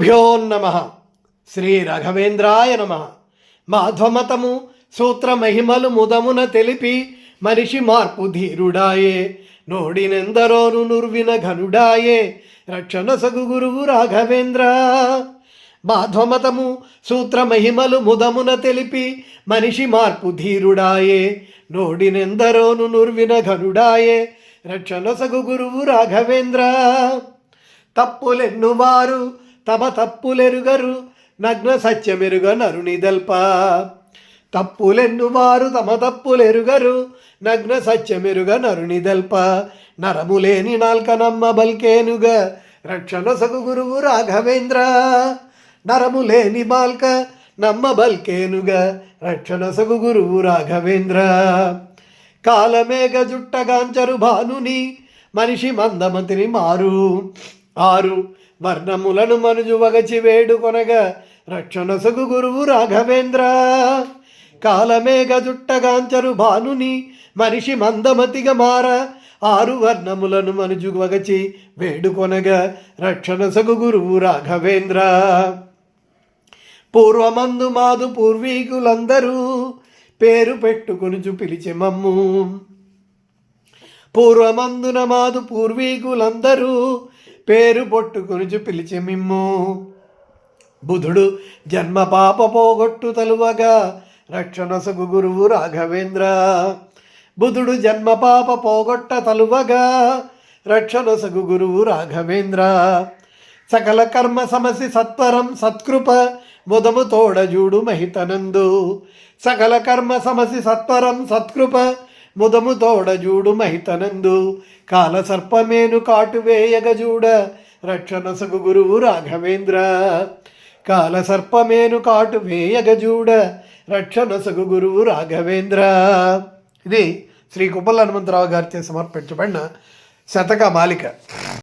గురుభ్యో నమ. శ్రీ రఘవేంద్రాయ నమ. మాధ్వమతము సూత్ర మహిమలు ముదమున తెలిపి మనిషి మార్పు ధీరుడాయే. నోడినెందరోను నుర్విన ఘనుడాయే. రక్షణ సగు గురువు రాఘవేంద్ర. మాధ్వమతము సూత్ర మహిమలు ముదమున తెలిపి మనిషి మార్పు ధీరుడాయే. నోడినెందరోను నుర్విన ఘనుడాయే. రక్షణ సగు గురువు రాఘవేంద్ర. తప్పులెన్నువారు తమ తప్పులెరుగరు నగ్న సత్యమెరుగ నరునిదల్ప తప్పులెన్నువారు తమ తప్పులెరుగరు నగ్న సత్యమెరుగ నరునిదల్ప నరములేని నాల్కనమ్మ బల్కేనుగ రక్షణ సగు గురువు రాఘవేంద్ర. నరములేని బాల్క నమ్మ బల్కేనుగ రక్షణ సగు గురువు రాఘవేంద్ర. కాలమేఘ జుట్టగాంచరు భానుని మనిషి మందమతిని మారు. ఆరు వర్ణములను మనుజు వగచి వేడుకొనగా రక్షణ సగు గురువు రాఘవేంద్ర. కాలమేఘ జుట్టగాంచరు భానుని మనిషి మందమతిగా మార. ఆరు వర్ణములను మనుజు వగచి వేడుకొనగా రక్షణ సగు గురువు రాఘవేంద్ర. పూర్వమందు మాదు పూర్వీకులందరూ పేరు పెట్టుకొనుచు పిలిచి మమ్ము. పూర్వమందున మాదు పూర్వీకులందరూ పేరు పొట్టుకొనుచు పిలిచి మిమ్ము. బుధుడు జన్మ పాప పోగొట్టు తలువగా రక్షణ సగు గురువు రాఘవేంద్ర. బుధుడు జన్మ పాప పోగొట్ట తలువగా రక్షణ సగు గురువు రాఘవేంద్ర. సకల కర్మ సమసి సత్వరం సత్కృప మొదము తోడజూడు మహితనందు. సకల కర్మ సమసి సత్వరం సత్కృప ముదము తోడజూడు మహితనందు. కాల సర్పమేను కాటువేయగజూడ రక్షణ సగు గురువు రాఘవేంద్ర. కాల సర్పమేను కాటు వేయగజూడ రక్షణ సగు గురువు రాఘవేంద్ర. ఇది శ్రీ కుప్పల హనుమంతరావు గారిచే సమర్పించబడిన శతక మాలిక.